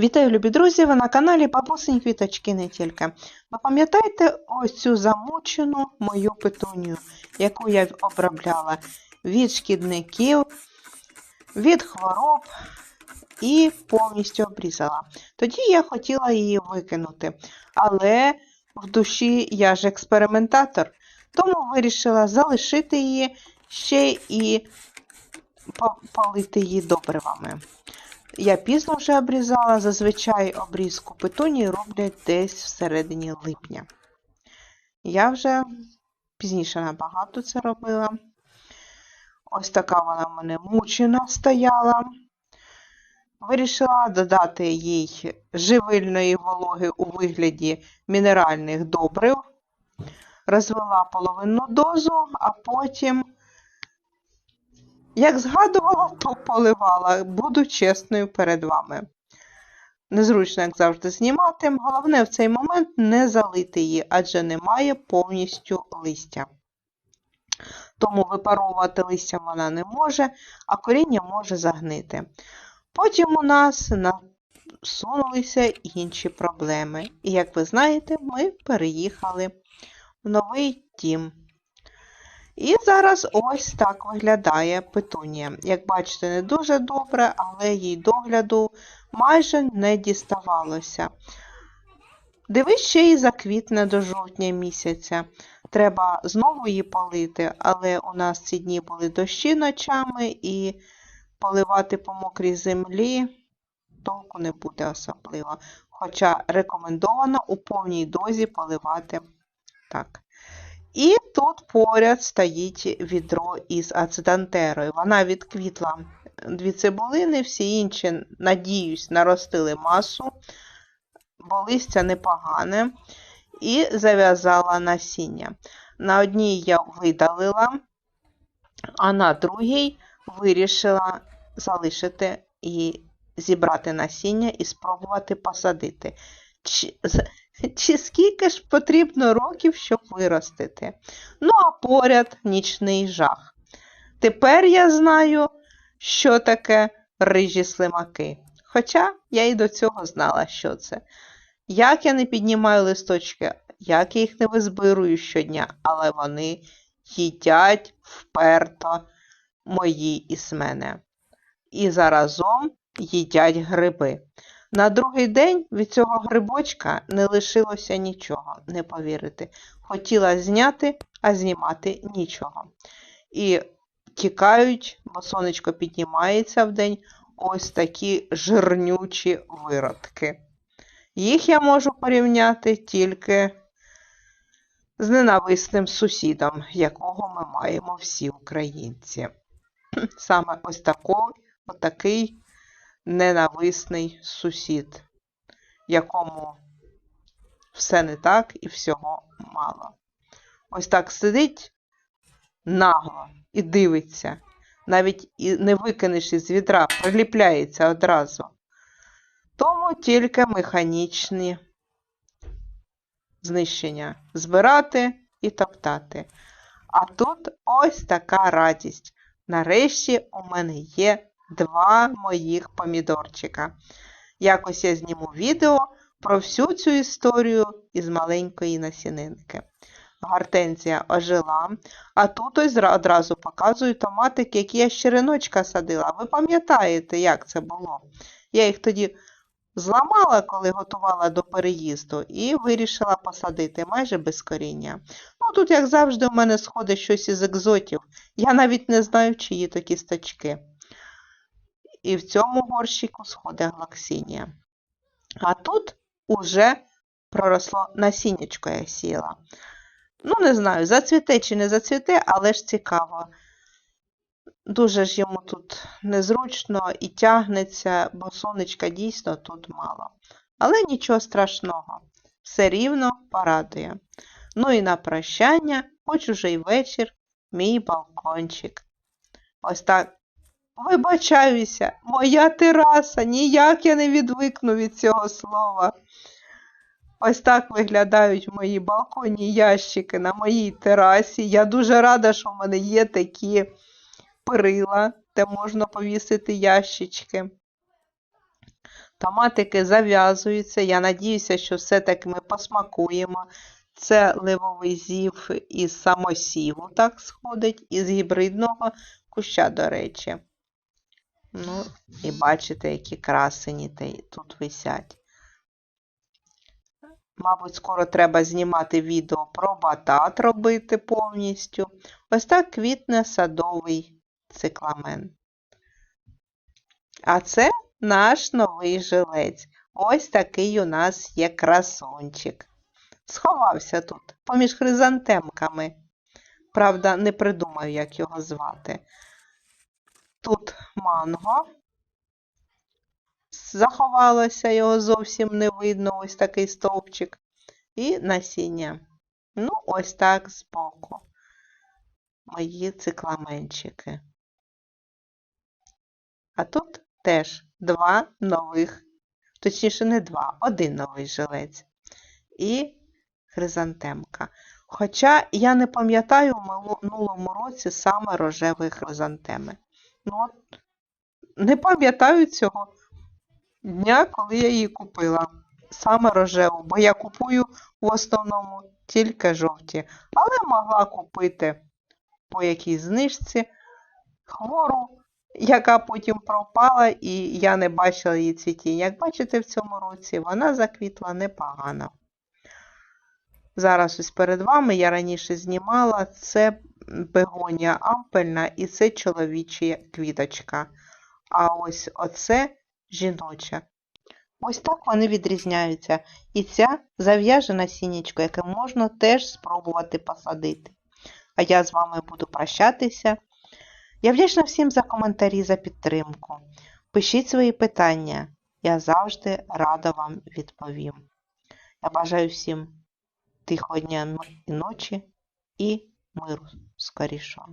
Вітаю, любі друзі! Ви на каналі Бабусині Квіточки не тільки. Ви пам'ятаєте ось цю замучену мою петунію, яку я обробляла від шкідників, від хвороб і повністю обрізала. Тоді я хотіла її викинути, але в душі я ж експериментатор, тому вирішила залишити її ще і по- полити її добривами. Я пізно вже обрізала, зазвичай обрізку петунії роблять десь всередині липня. Я вже пізніше набагато це робила. Ось така вона в мене мучена стояла. Вирішила додати їй живильної вологи у вигляді мінеральних добрив. Розвела половинну дозу, а потім як згадувала, то поливала. Буду чесною перед вами. Незручно, як завжди, знімати. Головне в цей момент не залити її, адже немає повністю листя. Тому випаровувати листя вона не може, а коріння може загнити. Потім у нас насунулися інші проблеми. І, як ви знаєте, ми переїхали в новий дім. І зараз ось так виглядає петунія. Як бачите, не дуже добре, але їй догляду майже не діставалося. Дивись, ще й заквітне до жовтня місяця. Треба знову її полити, але у нас ці дні були дощі ночами і поливати по мокрій землі толку не буде особливо. Хоча рекомендовано у повній дозі поливати так. І тут поряд стоїть відро із ацетантерою. Вона відквітла дві цибулини, всі інші, надіюсь, наростили масу, бо листя непогане, і зав'язала насіння. На одній я видалила, а на другій вирішила залишити і зібрати насіння і спробувати посадити. Чи, чи скільки ж потрібно років, щоб виростити? Ну, а поряд нічний жах. Тепер я знаю, що таке рижі слимаки. Хоча я і до цього знала, що це. Як я не піднімаю листочки, як я їх не визбирую щодня, але вони їдять вперто мої із мене. І заразом їдять гриби. На другий день від цього грибочка не лишилося нічого, не повірите. Хотіла зняти, а знімати нічого. І тікають, бо сонечко піднімається в день, ось такі жирнючі виродки. Їх я можу порівняти тільки з ненависним сусідом, якого ми маємо всі українці. Саме ось такий, отакий ненависний сусід, якому все не так і всього мало. Ось так сидить нагло і дивиться, навіть і не викинеш із відра, приліпляється одразу. Тому тільки механічні знищення збирати і топтати. А тут ось така радість. Нарешті у мене є два моїх помідорчика. Якось я зніму відео про всю цю історію із маленької насінинки. Гортензія ожила, а тут ось одразу показую томатики, які я з череночка садила. Ви пам'ятаєте, як це було? Я їх тоді зламала, коли готувала до переїзду, і вирішила посадити майже без коріння. Ну, тут, як завжди, у мене сходить щось із екзотів. Я навіть не знаю, чиї то кісточки. І в цьому горщику сходить глаксинія. А тут уже проросло насіннячко я сіяла. Ну, не знаю, зацвіте чи не зацвіте, але ж цікаво. Дуже ж йому тут незручно і тягнеться, бо сонечка дійсно тут мало. Але нічого страшного, все рівно порадує. Ну і на прощання, хоч уже й вечір, мій балкончик. Ось так. Вибачаюся, моя тераса, ніяк я не відвикну від цього слова. Ось так виглядають мої балконні ящики на моїй терасі. Я дуже рада, що в мене є такі перила, де можна повісити ящички. Томатики зав'язуються. Я надіюся, що все-таки ми посмакуємо. Це ливовий зів із самосіву, так сходить, із гібридного куща, до речі. Ну, і бачите, які красені тут висять. Мабуть, скоро треба знімати відео про батат робити повністю. Ось так квітне садовий цикламен. А це наш новий жилець. Ось такий у нас є красунчик. Сховався тут, поміж хризантемками. Правда, не придумаю, як його звати. Тут манго. Заховалося, його зовсім не видно, ось такий стовпчик. І насіння. Ну, ось так збоку. Мої цикламенчики. А тут теж два нових, точніше, не два, один новий жилець. І хризантемка. Хоча я не пам'ятаю в минулому році саме рожевої хризантеми. Ну, не пам'ятаю цього дня, коли я її купила. Саме рожеву, бо я купую в основному тільки жовті. Але могла купити по якійсь знижці хвору, яка потім пропала, і я не бачила її цвітіння. Як бачите, в цьому році вона заквітла непогано. Зараз ось перед вами я раніше знімала це бегонія ампельна і це чоловіча квіточка. А ось оце жіноча. Ось так вони відрізняються. І ця зав'яже насіннячко, яке можна теж спробувати посадити. А я з вами буду прощатися. Я вдячна всім за коментарі, за підтримку. Пишіть свої питання. Я завжди рада вам відповім. Я бажаю всім тихого дня і ночі і миру скорішого.